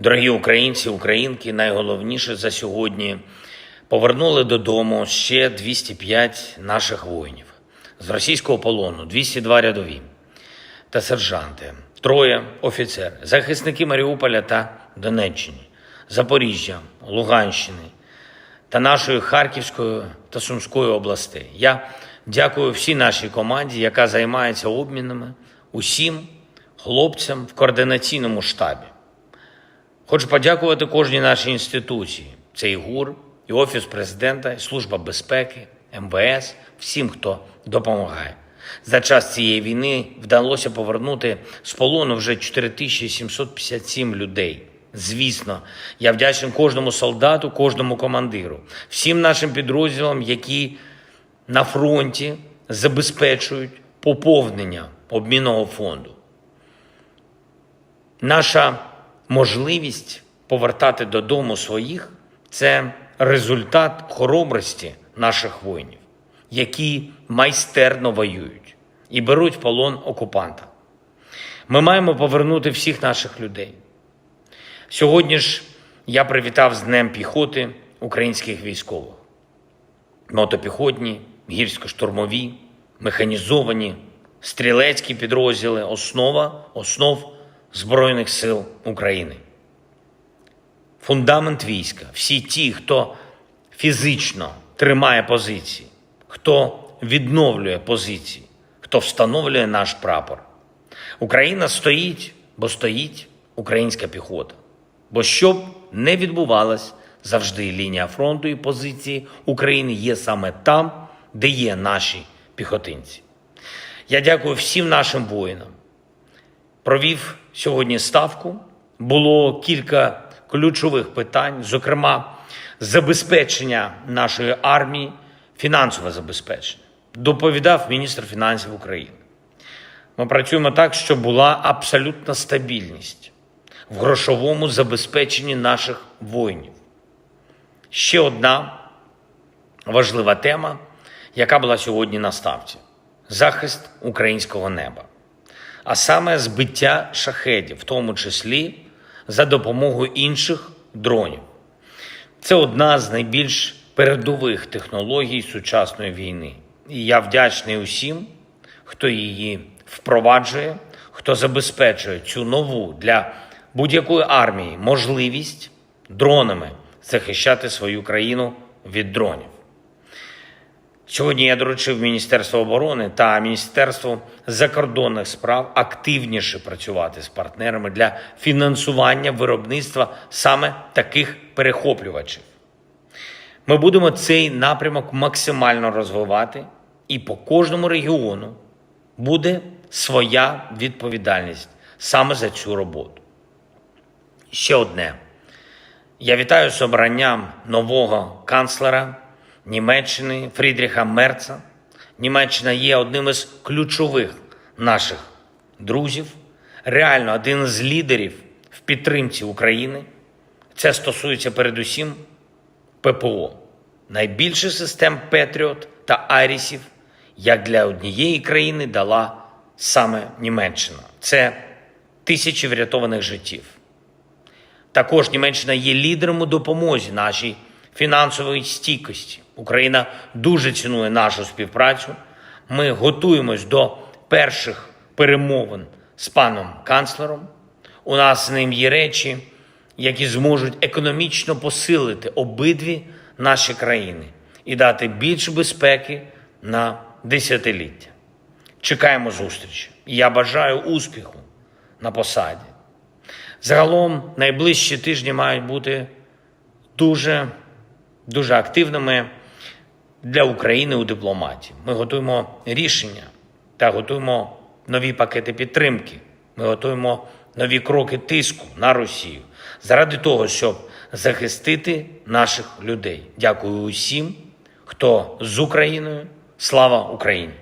Дорогі українці, українки, найголовніше за сьогодні повернули додому ще 205 наших воїнів з російського полону, 202 рядові та сержанти, троє офіцери, захисники Маріуполя та Донеччини, Запоріжжя, Луганщини та нашої Харківської та Сумської областей. Я дякую всій нашій команді, яка займається обмінами, усім хлопцям в координаційному штабі. Хочу подякувати кожній нашій інституції. Це і ГУР, і Офіс президента, і Служба безпеки, МВС, всім, хто допомагає. За час цієї війни вдалося повернути з полону вже 4757 людей. Звісно, я вдячний кожному солдату, кожному командиру, всім нашим підрозділам, які на фронті забезпечують поповнення обмінного фонду. Наша можливість повертати додому своїх це результат хоробрості наших воїнів, які майстерно воюють і беруть в полон окупанта. Ми маємо повернути всіх наших людей. Сьогодні ж я привітав з Днем піхоти українських військових. Мотопіхотні, гірсько-штурмові, механізовані, стрілецькі підрозділи основа основ Збройних сил України. Фундамент війська, всі ті, хто фізично тримає позиції, хто відновлює позиції, хто встановлює наш прапор. Україна стоїть, бо стоїть українська піхота. Бо що б не відбувалось, завжди лінія фронту і позиції України є саме там, де є наші піхотинці. Я дякую всім нашим воїнам. Провів сьогодні ставку. Було кілька ключових питань, зокрема, забезпечення нашої армії, фінансове забезпечення. Доповідав міністр фінансів України. Ми працюємо так, щоб була абсолютна стабільність в грошовому забезпеченні наших воїнів. Ще одна важлива тема, яка була сьогодні на ставці захист українського неба, а саме збиття шахедів, в тому числі за допомогою інших дронів. Це одна з найбільш передових технологій сучасної війни. І я вдячний усім, хто її впроваджує, хто забезпечує цю нову для будь-якої армії можливість дронами захищати свою країну від дронів. Сьогодні я доручив Міністерству оборони та Міністерству закордонних справ активніше працювати з партнерами для фінансування виробництва саме таких перехоплювачів. Ми будемо цей напрямок максимально розвивати, і по кожному регіону буде своя відповідальність саме за цю роботу. Ще одне. Я вітаю з обранням нового канцлера Німеччини Фрідріха Мерца. Німеччина є одним із ключових наших друзів, реально один з лідерів в підтримці України. Це стосується передусім ППО. Найбільше систем Петріот та Айрісів, як для однієї країни, дала саме Німеччина. Це тисячі врятованих життів. Також Німеччина є лідером у допомозі нашій фінансової стійкості. Україна дуже цінує нашу співпрацю. Ми готуємось до перших перемовин з паном канцлером. У нас з ним є речі, які зможуть економічно посилити обидві наші країни і дати більше безпеки на десятиліття. Чекаємо зустрічі. Я бажаю успіху на посаді. Загалом найближчі тижні мають бути дуже, дуже активними для України у дипломатії. Ми готуємо рішення та готуємо нові пакети підтримки. Ми готуємо нові кроки тиску на Росію заради того, щоб захистити наших людей. Дякую усім, хто з Україною. Слава Україні!